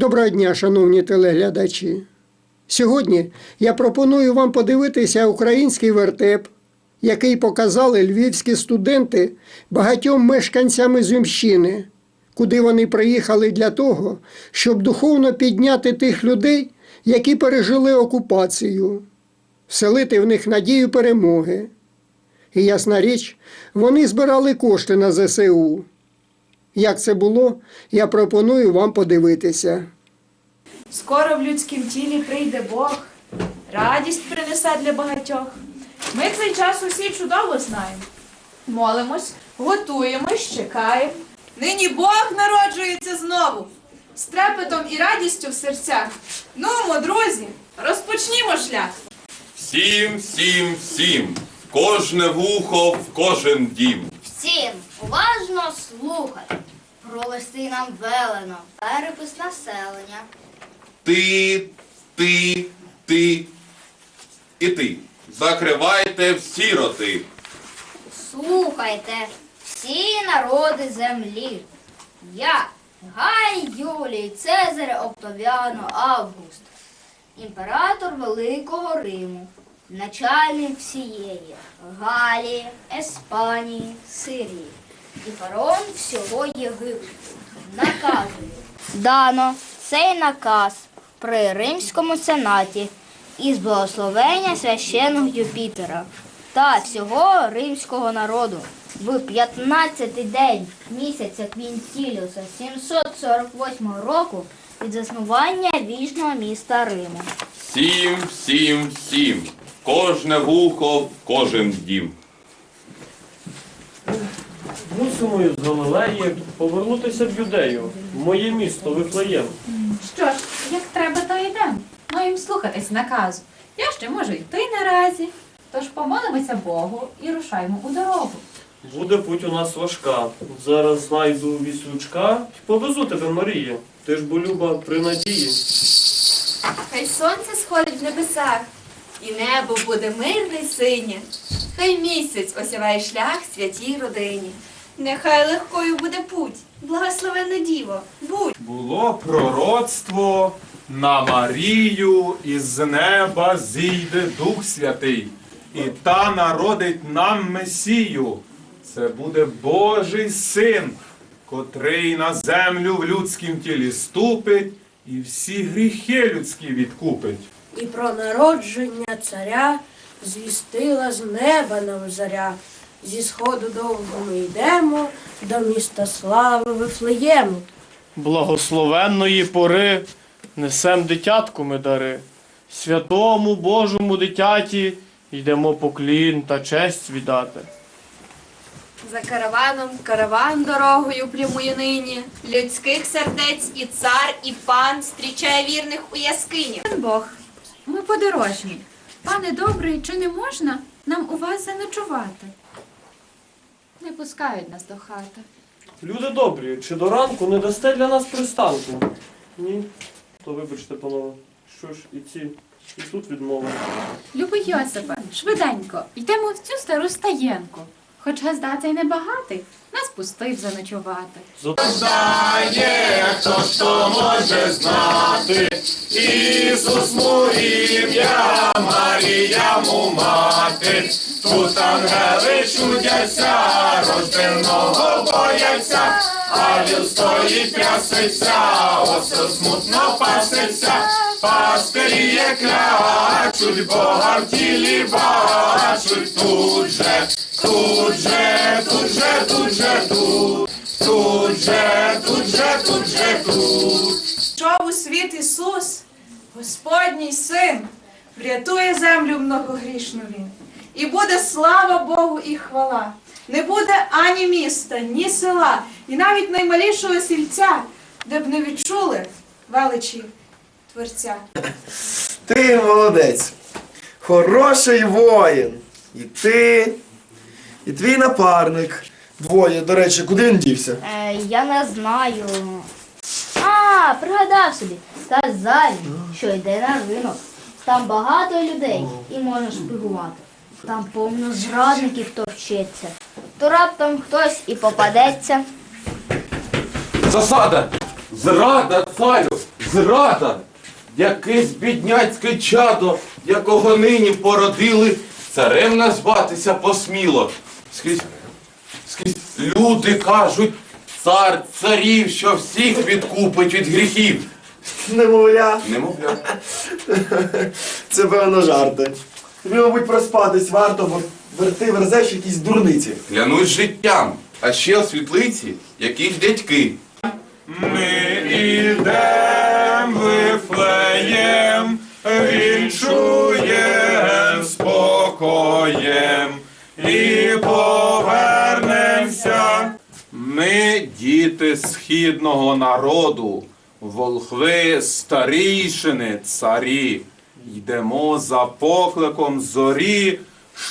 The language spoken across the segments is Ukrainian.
Доброго дня, шановні телеглядачі. Сьогодні я пропоную вам подивитися український вертеп, який показали львівські студенти багатьом мешканцям Ізюмщини, куди вони приїхали для того, щоб духовно підняти тих людей, які пережили окупацію, вселити в них надію перемоги. І ясна річ, вони збирали кошти на ЗСУ. Як це було, я пропоную вам подивитися. Скоро в людськім тілі прийде Бог, радість принесе для багатьох. Ми цей час усі чудово знаємо. Молимось, готуємось, чекаємо. Нині Бог народжується знову, з трепетом і радістю в серцях. Нумо, друзі, розпочнімо шлях. Всім, всім, всім, в кожне вухо, в кожен дім. Всім уважно слухай. Провести нам велено перепис населення. Ти, ти, ти і ти. Закривайте всі роти. Слухайте всі народи землі. Я, Гай Юлій, Цезарь Октавіано Август, імператор Великого Риму, начальник всієї Галії, Еспанії, Сирії і фараон всього Єгипту. Наказую. Дано цей наказ при Римському сенаті із благословення священного Юпітера та всього римського народу в 15-й день місяця Квінтіліуса 748 року від заснування вічного міста Риму. Всім, всім, всім, кожне вухо, кожен дім. Мусимо із Галилеї повернутися в Юдею, в моє місто Вифлеєм. Що ж, як треба, то йдемо. Маємо слухатись наказу. Я ще можу йти наразі. Тож помолимося Богу і рушаймо у дорогу. Буде путь у нас важка. Зараз знайду віслючка і повезу тебе, Марія. Ти ж бо люба при надії. Хай сонце сходить в небесах, і небо буде мирне й синє. Хай місяць осяває шлях святій родині. Нехай легкою буде путь, благословенне діво, будь. Було пророцтво на Марію із неба зійде Дух Святий, і та народить нам Месію. Це буде Божий син, котрий на землю в людськім тілі ступить і всі гріхи людські відкупить. І про народження царя звістила з неба нам заря. Зі сходу довго ми йдемо до міста слави Вифлеєму. Благословенної пори несем дитятку ми дари. Святому Божому дитяті йдемо поклін та честь віддати. За караваном караван дорогою прямує нині. Людських сердець і цар, і пан зустрічає вірних у яскині. Пан Бог, ми подорожні. Пане добрий, чи не можна нам у вас заночувати? Не пускають нас до хати. Люди добрі, чи до ранку не дасте для нас пристанку? Ні? То вибачте, панове. Що ж, і ці, і тут відмова. Любий Йосипе, швиденько, йдемо в цю стару стаєнку. Хоч газда цей небагатий, нас пустив заночувати. Знає, хто ж то може знати, Ісус му ім'я, Марія му мати, тут ангели чудяться, рожденого бояться, а віл стоїть трясеться, осе смутно пасеться, пастирі є клячуть, Бога в тілі бачуть, тут же, тут же, тут же, тут же, тут. Тут же, тут же, тут же, тут. Що у світ Ісус, Господній Син, врятує землю многогрішну Він. І буде слава Богу і хвала. Не буде ані міста, ні села, і навіть наймалішого сільця, де б не відчули величі Творця. Ти молодець, хороший воїн. І ти, і твій напарник. Двоє, до речі, куди він дівся? Е, я не знаю. А, пригадав собі. Сказали, що йде на ринок. Там багато людей і можна шпигувати. Там повно зрадників хто вчиться. То раптом хтось і попадеться. Засада! Зрада царю! зрада, якесь бідняцьке чадо, якого нині породили, царем назватися посміло. Скрізь, скрізь люди кажуть, цар царів, що всіх відкупить від гріхів. Немовля. Немовля. Це певно жарти. Тобі, мабуть, проспатись варто, бо вер- ти верзеш якісь дурниці. Клянусь життям, а ще у світлиці якісь дядьки. Ми ідем вифлеєм, вінчуєм спокоєм і повернемся. Ми діти східного народу, волхви старійшини царі. Йдемо за покликом зорі,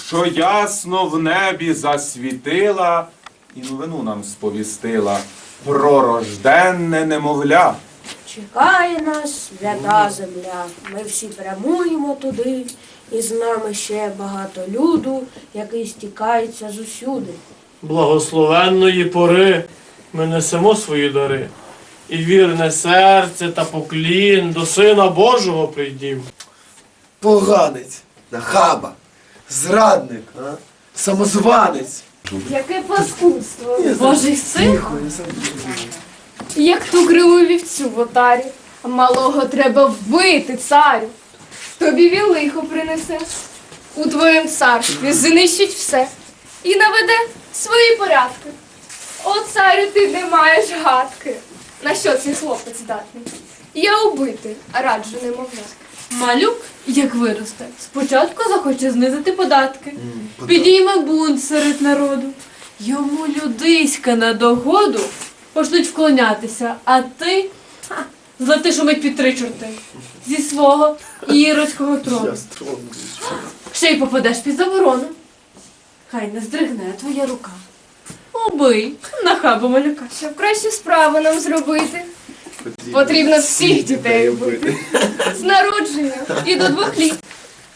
що ясно в небі засвітила, і новину нам сповістила про рожденне немовля. Чекає нас свята земля. Ми всі прямуємо туди, і з нами ще багато люду, який стікається зусюди. Благословенної пори ми несемо свої дари. І вірне серце та поклін до Сина Божого прийдім. Поганець, нахаба, зрадник, а? самозванець. Яке паскудство! Божий син, як ту криву вівцю в отарі. Малого треба вбити, царю. Тобі він лихо принесе. У твоєму царстві знищить все і наведе свої порядки. О, царю, ти не маєш гадки. На що цей хлопець здатний? Я убити, а раджу не могла. Малюк, як виросте, спочатку захоче знизити податки, підійме бунт серед народу. Йому людиська на догоду почнуть вклонятися, а ти ха, злети шумить під три чорти зі свого іродського трону. Ще й попадеш під заборону. Хай не здригне твоя рука. Убий нахабу малюка. Щоб кращу справу нам зробити, потрібно всіх дітей убити. З народження і до двох літ.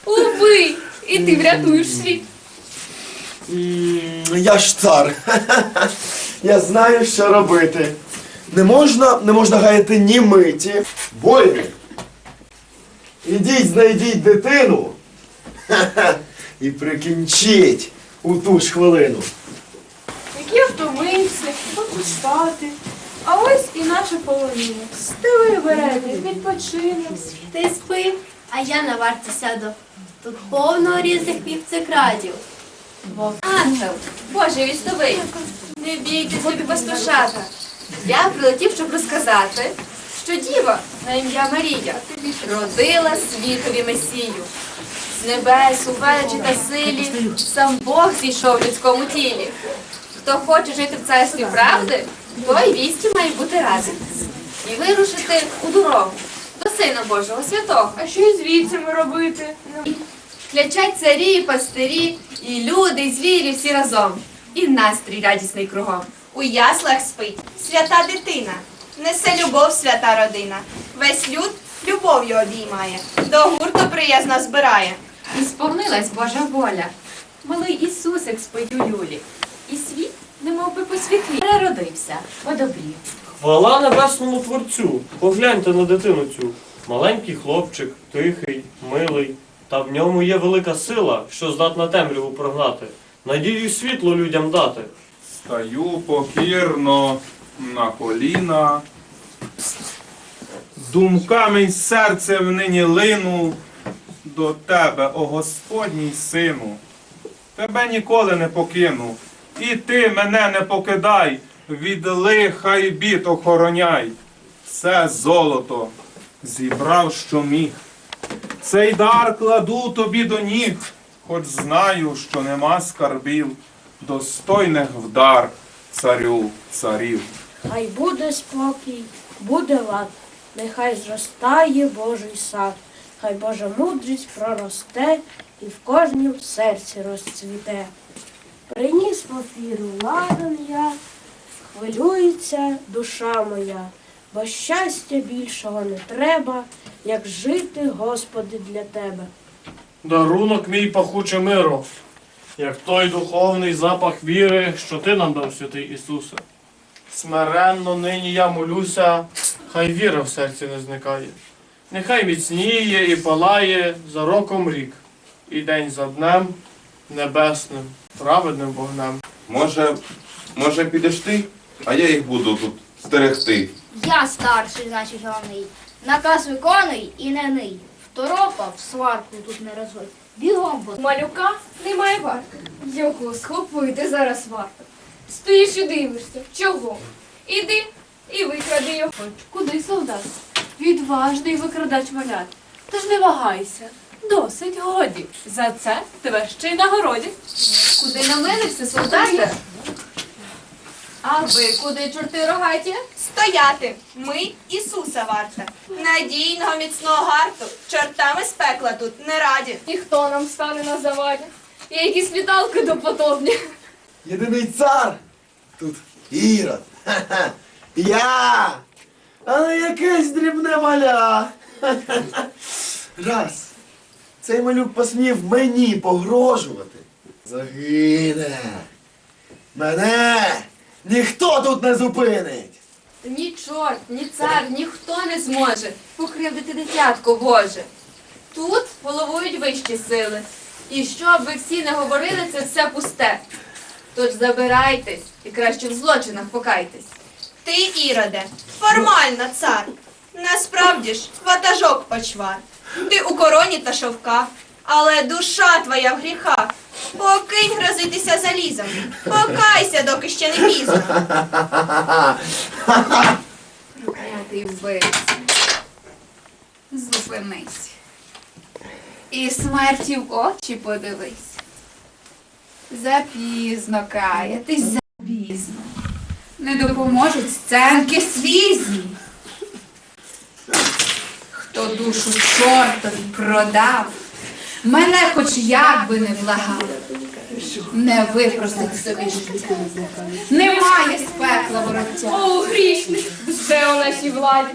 Убий, і ти врятуєш світ. М, Я ж цар. Я знаю, що робити. Не можна, не можна гаяти ні миті. Воїни. Ідіть, знайдіть дитину. І прикінчіть у ту ж хвилину. Які втомився, хочу ось і. Стили береги, відпочинок. Ти спи, а я на варті сяду. Тут повно різних вівцекрадів. Ангел, Боже, вістовий, не бійтесь, любі пастушата. Я прилетів, щоб розказати, що діва на ім'я Марія родила світові Месію. З небес у величі та силі сам Бог зійшов в людському тілі. Хто хоче жити в царстві правди, той вісті має бути разом. І вирушити у дорогу до Сина Божого Святого. А що із вівцями робити? Клячать царі, пастирі, і люди, і звірі всі разом. І настрій радісний кругом. У яслах спить свята дитина, несе любов свята родина. Весь люд любов'ю обіймає, до гурту приязно збирає. І сповнилась Божа воля. Малий Ісусик спить у люлі. І світ, немов би по світлі, переродився, подобрів. Хвала небесному творцю. Погляньте на дитину цю. Маленький хлопчик, тихий, милий. Та в ньому є велика сила, що здатна темряву прогнати. Надію світло людям дати. Стаю покірно на коліна. Думками й серцем нині лину до тебе, о Господній сину. Тебе ніколи не покину, і ти мене не покидай, від лиха й бід охороняй. Це золото зібрав, що міг. Цей дар кладу тобі до ніг, хоч знаю, що нема скарбів, достойних вдар царю царів. Хай буде спокій, буде лад, нехай зростає Божий сад, хай Божа мудрість проросте і в кожнім серці розцвіте. Приніс папіру ладан я, хвилюється душа моя, бо щастя більшого не треба, як жити, Господи, для тебе. Дарунок мій пахуче миру, як той духовний запах віри, що ти нам дав, святий Ісусе. Смиренно нині я молюся, хай віра в серці не зникає. Нехай міцніє і палає за роком рік, і день за днем небесним, праведним вогнем. Може, може підеш ти, а я їх буду тут стерегти. Я старший, значить головний. Наказ виконуй і не ний. Второпа в сварку тут не розводь. Бігом бо. Малюка немає варти. Його схопити зараз варто. Стоїш і дивишся. Чого? Іди і викради його. Куди солдат? Відважний викрадач малят. Тож не вагайся. Досить годі. За це тебе ще й нагородять. Куди намилився, солдате? А ви куди, чорти рогаті? Стояти! Ми Ісуса варта. Надійного міцного гарту. Чортами з пекла тут не раді. Ніхто нам стане на заваді. Я якісь літалки допотопні. Єдиний цар. Тут Ірод. Ха-ха. Я. А не якесь дрібне маля. Раз. Цей малюк посмів мені погрожувати. Загине. Мене ніхто тут не зупинить. Ні чорт, ні цар, ніхто не зможе покривдити дитятко Боже. Тут головують вищі сили. І що б ви всі не говорили, це все пусте. Тож забирайтесь і краще в злочинах покайтесь. Ти, Іроде, формально цар. Насправді ж ватажок почвар. Ти у короні та шовках, але душа твоя в гріхах. Покинь грозитися залізом. Покайся, доки ще не пізно. Проклятий вбивця. Зупинись. І смерті в очі подивись. Запізно каятись, запізно. Не допоможуть сценки свізі. Хто душу чортові продав, мене хоч як би не благав, не випросить собі життя. Немає з пекла вороття. О, грішник, все у нашій владі.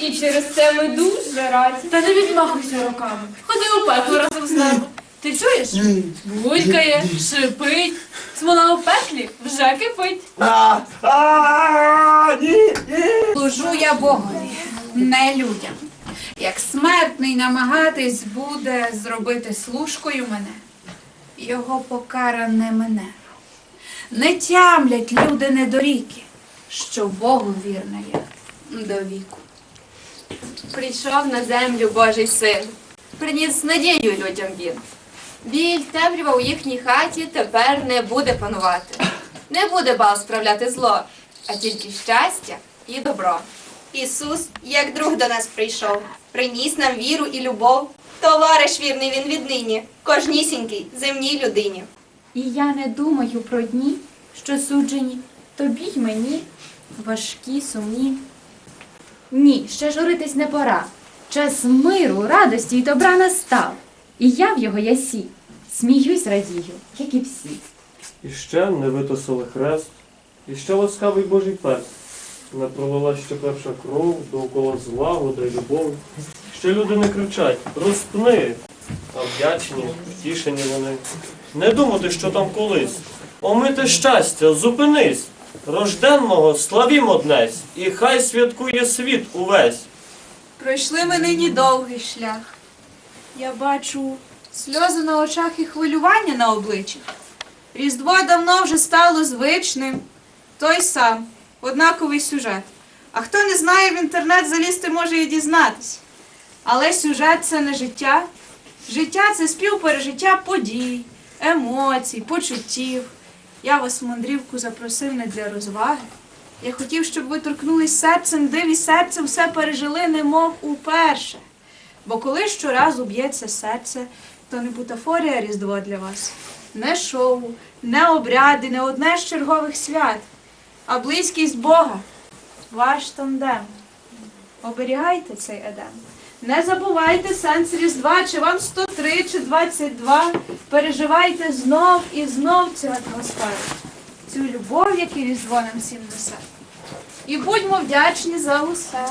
І через це ми дуже раді. Та не відмахуйся руками. Ходи у пекло разом з нами. Ти чуєш? Булькає, шипить. Смола у пеклі вже кипить. Служу я Богові, не людям. Як смертний намагатись буде зробити служкою мене, його покара не мене. Не тямлять люди недоріки, що Богу вірна я до віку. Прийшов на землю Божий син, приніс надію людям він. Біль темрява у їхній хаті тепер не буде панувати. Не буде бал справляти зло, а тільки щастя і добро. Ісус, як друг до нас прийшов, приніс нам віру і любов. Товариш вірний він віднині, кожнісінький земній людині. І я не думаю про дні, що суджені тобі й мені, важкі, сумні. Ні, ще журитись не пора. Час миру, радості й добра настав. І я в його ясі, сміюсь радію, як і всі. І ще не витосили хрест, і ще ласкавий Божий перст. Не пролила ще перша кров, довкола злагода й любов. Ще люди не кричать розпни, а вдячні, втішені вони. Не думати, що там колись. Омити щастя, зупинись. Рожденного славімо днесь, і хай святкує світ увесь. Пройшли ми нині довгий шлях. Я бачу сльози на очах і хвилювання на обличчі. Різдво давно вже стало звичним. Той сам, однаковий сюжет. А хто не знає, в інтернет залізти може і дізнатись. Але сюжет це не життя. Життя це співпережиття подій, емоцій, почуттів. Я вас в мандрівку запросив не для розваги. Я хотів, щоб ви торкнулись серцем, диві серцем все пережили, немов уперше. Бо коли щоразу б'ється серце, то не бутафорія Різдво для вас, не шоу, не обряди, не одне з чергових свят, а близькість Бога, ваш тандем. Оберігайте цей едем. Не забувайте сенс Різдва, чи вам 103, чи 22. Переживайте знов і знов цю атмосферу, цю любов, яку Різдво нам всім несе. І будьмо вдячні за усе.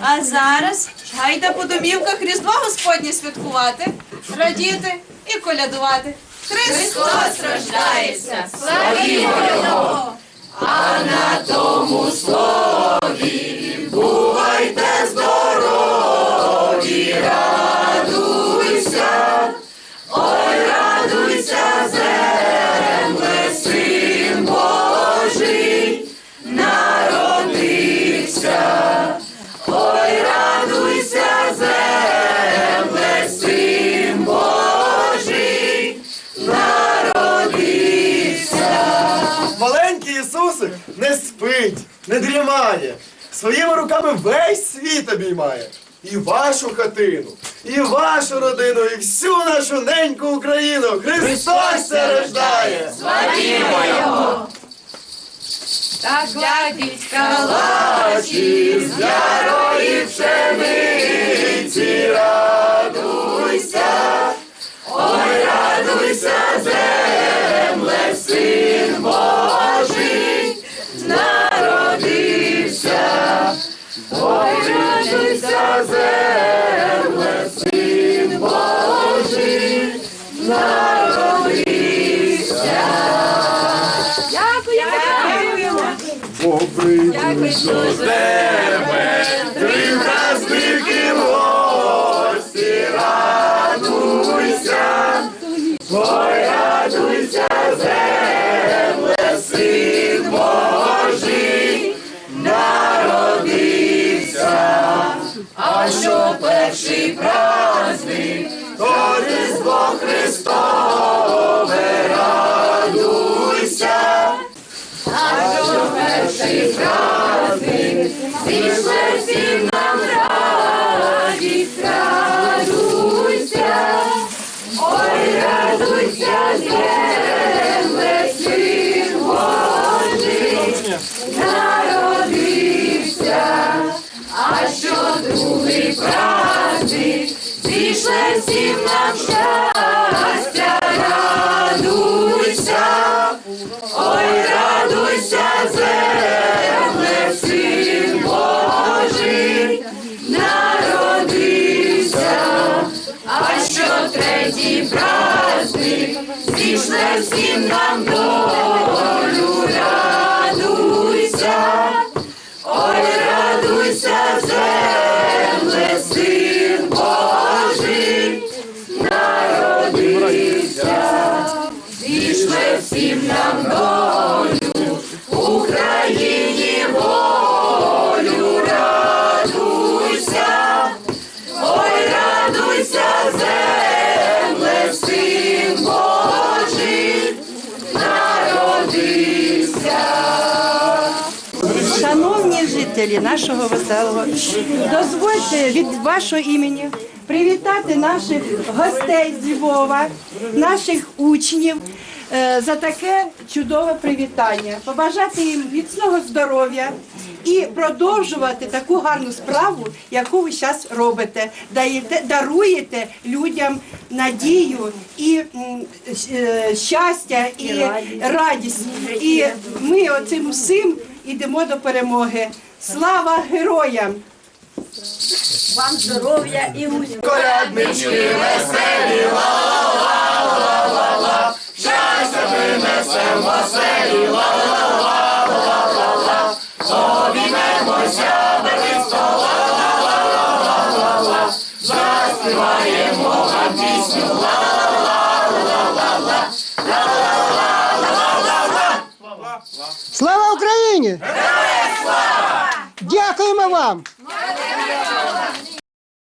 А зараз гайда по домівках Різдво Господнє святкувати, радіти і колядувати. Христос рождається! Славімо Його! А на тому слові не дрімає, своїми руками весь світ обіймає. І вашу хатину, і вашу родину, і всю нашу неньку Україну. Христос це рождає! Так глядіть калачі з ярої пшениці, радуйся, ой, радуйся, земле, син Божий, ой, радуйся, земле, То Різдво Христове, радуйся. а що перший праздник, зійшли всім нам радість, радуйся, ой, радуйся, земле, син Божий, народився, а що другий праздник, всім нам щастя, радуйся, ой, радуйся, земле, син Божий, народився, а що третій праздник, зійшли всім нам долю, жителі нашого веселого, дозвольте від вашого імені привітати наших гостей з Львова, наших учнів е, за таке чудове привітання, побажати їм міцного здоров'я і продовжувати таку гарну справу, яку ви зараз робите. Даєте, даруєте людям надію і е, щастя, і радість. І ми оцим всім ідемо до перемоги. Слава героям! Вам здоров'я і успіху! Коляднички веселі, ла-ла-ла-ла-ла-ла, щастя принесем в оселі, ла-ла-ла-ла-ла-ла, обіймемося бережно, ла-ла-ла-ла-ла-ла, заспіваємо вам пісню, ла-ла-ла-ла-ла-ла, ла-ла-ла-ла-ла-ла. Слава Україні! Дякуємо вам!